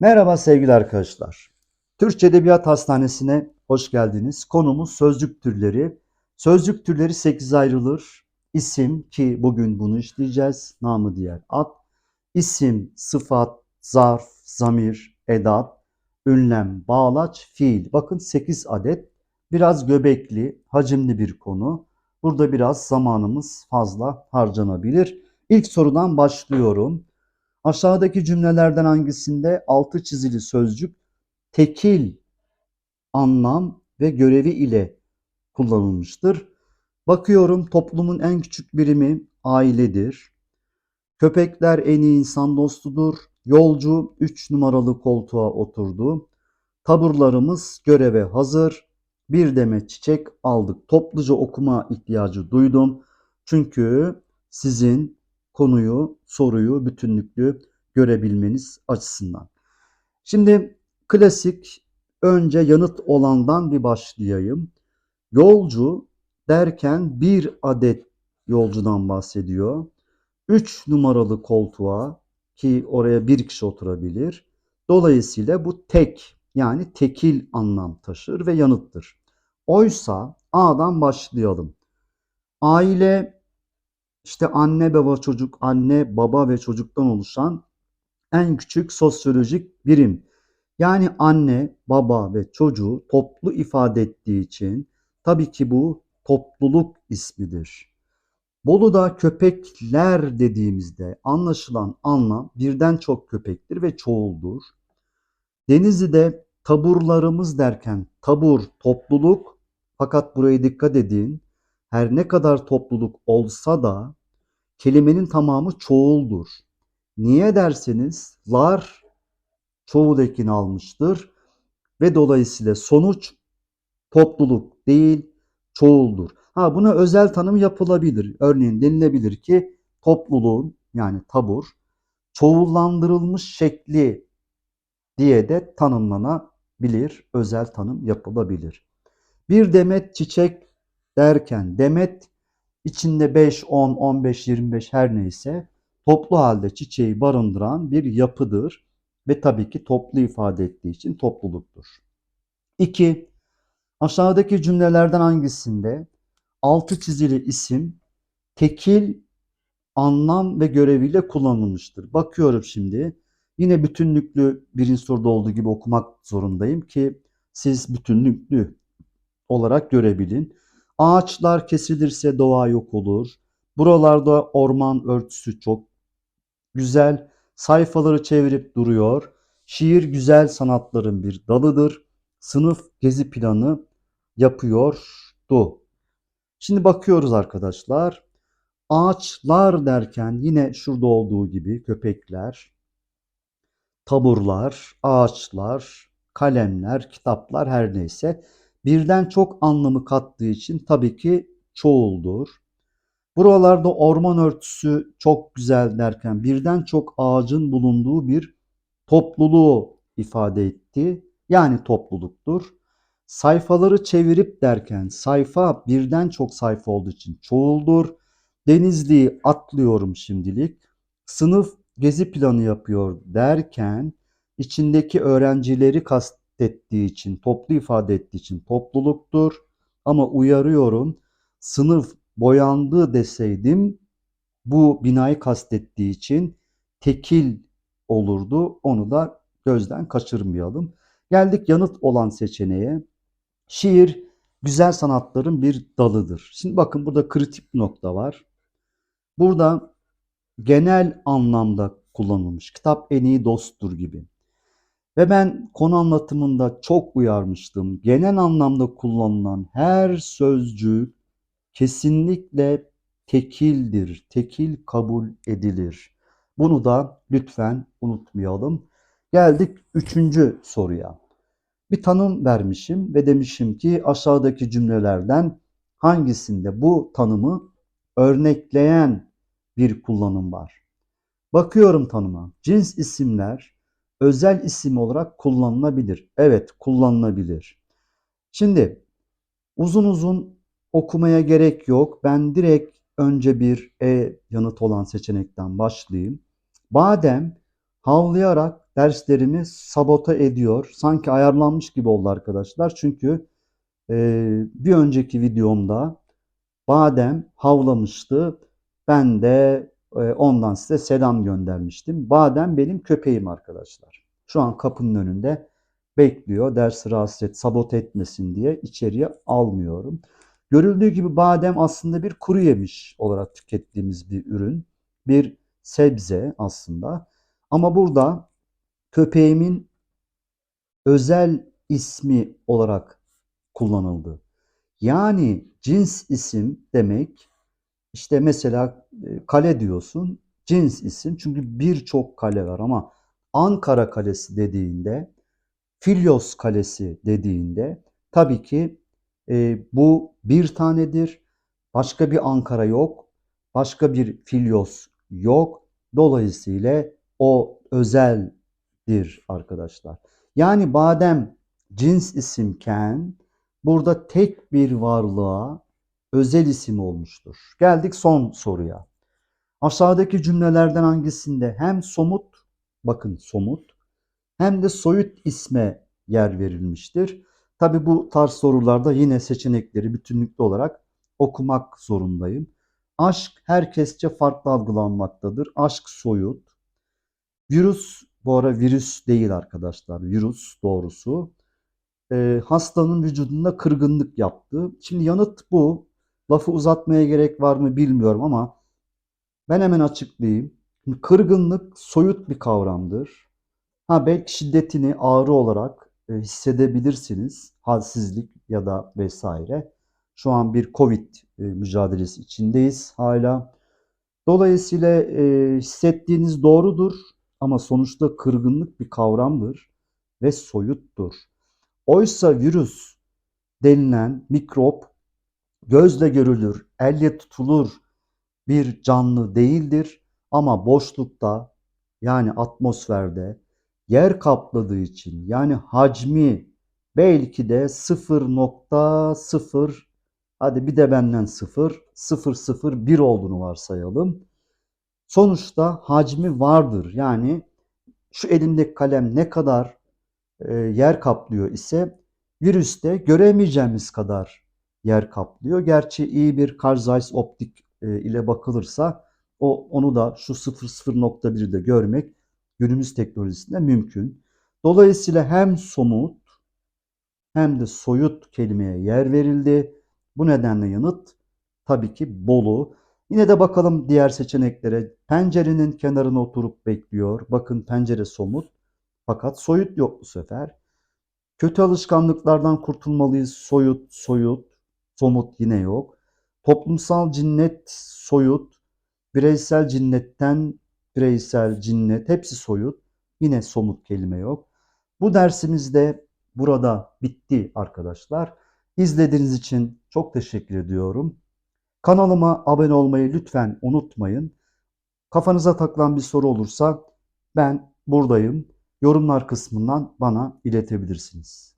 Merhaba sevgili arkadaşlar. Türkçe Edebiyat Hastanesi'ne hoş geldiniz. Konumuz sözcük türleri. Sözcük türleri 8 ayrılır. İsim ki bugün bunu işleyeceğiz. Namı diğer ad. İsim, sıfat, zarf, zamir, edat, ünlem, bağlaç, fiil. Bakın 8 adet. Biraz göbekli, hacimli bir konu. Burada biraz zamanımız fazla harcanabilir. İlk sorudan başlıyorum. Aşağıdaki cümlelerden hangisinde altı çizili sözcük tekil anlam ve görevi ile kullanılmıştır? Bakıyorum toplumun en küçük birimi ailedir. Köpekler en iyi insan dostudur. Yolcu 3 numaralı koltuğa oturdu. Taburlarımız göreve hazır. Bir demet çiçek aldık. Topluca okuma ihtiyacı duydum. Çünkü sizin konuyu, soruyu bütünlüklü görebilmeniz açısından. Şimdi klasik önce yanıt olandan bir başlayayım. Yolcu derken bir adet yolcudan bahsediyor. 3 numaralı koltuğa ki oraya bir kişi oturabilir. Dolayısıyla bu tek yani tekil anlam taşır ve yanıttır. Oysa A'dan başlayalım. Aile işte anne baba çocuk, anne baba ve çocuktan oluşan en küçük sosyolojik birim. Yani anne, baba ve çocuğu toplu ifade ettiği için tabii ki bu topluluk ismidir. Bolu'da köpekler dediğimizde anlaşılan anlam birden çok köpektir ve çoğuldur. Denizli'de taburlarımız derken tabur topluluk fakat buraya dikkat edin. Her ne kadar topluluk olsa da kelimenin tamamı çoğuldur. Niye derseniz lar çoğul ekini almıştır ve dolayısıyla sonuç topluluk değil çoğuldur. Ha buna özel tanım yapılabilir. Örneğin denilebilir ki topluluğun yani tabur çoğullandırılmış şekli diye de tanımlanabilir. Özel tanım yapılabilir. Bir demet çiçek derken demet içinde 5, 10, 15, 25 her neyse toplu halde çiçeği barındıran bir yapıdır ve tabii ki toplu ifade ettiği için topluluktur. 2. Aşağıdaki cümlelerden hangisinde altı çizili isim tekil anlam ve göreviyle kullanılmıştır? Bakıyorum şimdi. Yine bütünlüklü birinci soruda olduğu gibi okumak zorundayım ki siz bütünlüklü olarak görebilin. Ağaçlar kesilirse doğa yok olur. Buralarda orman örtüsü çok güzel. Sayfaları çevirip duruyor. Şiir güzel sanatların bir dalıdır. Sınıf gezi planı yapıyordu. Şimdi bakıyoruz arkadaşlar. Ağaçlar derken yine şurada olduğu gibi köpekler, taburlar, ağaçlar, kalemler, kitaplar her neyse birden çok anlamı kattığı için tabii ki çoğuldur. Buralarda orman örtüsü çok güzel derken birden çok ağacın bulunduğu bir topluluğu ifade etti. Yani topluluktur. Sayfaları çevirip derken sayfa birden çok sayfa olduğu için çoğuldur. Denizli'yi atlıyorum şimdilik. Sınıf gezi planı yapıyor derken içindeki öğrencileri kastettiği için, toplu ifade ettiği için topluluktur. Ama uyarıyorum sınıf boyandı deseydim bu binayı kastettiği için tekil olurdu. Onu da gözden kaçırmayalım. Geldik yanıt olan seçeneğe. Şiir güzel sanatların bir dalıdır. Şimdi bakın burada kritik nokta var. Burada genel anlamda kullanılmış. Kitap en iyi dosttur gibi. Ve ben konu anlatımında çok uyarmıştım. Genel anlamda kullanılan her sözcük kesinlikle tekildir. Tekil kabul edilir. Bunu da lütfen unutmayalım. Geldik üçüncü soruya. Bir tanım vermişim ve demişim ki aşağıdaki cümlelerden hangisinde bu tanımı örnekleyen bir kullanım var? Bakıyorum tanıma. Cins isimler özel isim olarak kullanılabilir. Evet, kullanılabilir. Şimdi uzun uzun okumaya gerek yok. Ben direkt önce bir E yanıt olan seçenekten başlayayım. Badem havlayarak derslerimi sabote ediyor. Sanki ayarlanmış gibi oldu arkadaşlar. Çünkü e, bir önceki videomda Badem havlamıştı. Ben de ondan size selam göndermiştim. Badem benim köpeğim arkadaşlar. Şu an kapının önünde bekliyor. Dersi rahatsız et, sabote etmesin diye içeriye almıyorum. Görüldüğü gibi badem aslında bir kuru yemiş olarak tükettiğimiz bir ürün. Bir sebze aslında. Ama burada köpeğimin özel ismi olarak kullanıldı. Yani cins isim demek işte mesela e, kale diyorsun cins isim çünkü birçok kale var ama Ankara Kalesi dediğinde Filyos Kalesi dediğinde tabii ki e, bu bir tanedir. Başka bir Ankara yok. Başka bir Filyos yok. Dolayısıyla o özeldir arkadaşlar. Yani badem cins isimken burada tek bir varlığa özel isim olmuştur. Geldik son soruya. Aşağıdaki cümlelerden hangisinde hem somut, bakın somut, hem de soyut isme yer verilmiştir? Tabi bu tarz sorularda yine seçenekleri bütünlüklü olarak okumak zorundayım. Aşk herkesçe farklı algılanmaktadır. Aşk soyut. Virüs bu ara virüs değil arkadaşlar. Virüs doğrusu. Ee, hastanın vücudunda kırgınlık yaptı. Şimdi yanıt bu. Lafı uzatmaya gerek var mı bilmiyorum ama ben hemen açıklayayım. Kırgınlık soyut bir kavramdır. Ha belki şiddetini ağrı olarak e, hissedebilirsiniz. Halsizlik ya da vesaire. Şu an bir Covid e, mücadelesi içindeyiz hala. Dolayısıyla e, hissettiğiniz doğrudur ama sonuçta kırgınlık bir kavramdır ve soyuttur. Oysa virüs denilen mikrop gözle görülür, elle tutulur bir canlı değildir ama boşlukta yani atmosferde yer kapladığı için yani hacmi belki de 0.0 hadi bir de benden 0 001 olduğunu varsayalım. Sonuçta hacmi vardır. Yani şu elimdeki kalem ne kadar e, yer kaplıyor ise virüste göremeyeceğimiz kadar yer kaplıyor. Gerçi iyi bir Carl Zeiss optik e, ile bakılırsa o onu da şu 0.01'de görmek günümüz teknolojisinde mümkün. Dolayısıyla hem somut hem de soyut kelimeye yer verildi. Bu nedenle yanıt tabii ki Bolu. Yine de bakalım diğer seçeneklere. Pencerenin kenarına oturup bekliyor. Bakın pencere somut fakat soyut yok bu sefer. Kötü alışkanlıklardan kurtulmalıyız. Soyut, soyut, somut yine yok. Toplumsal cinnet soyut, bireysel cinnetten bireysel cinnet hepsi soyut. Yine somut kelime yok. Bu dersimizde burada bitti arkadaşlar. İzlediğiniz için çok teşekkür ediyorum. Kanalıma abone olmayı lütfen unutmayın. Kafanıza takılan bir soru olursa ben buradayım. Yorumlar kısmından bana iletebilirsiniz.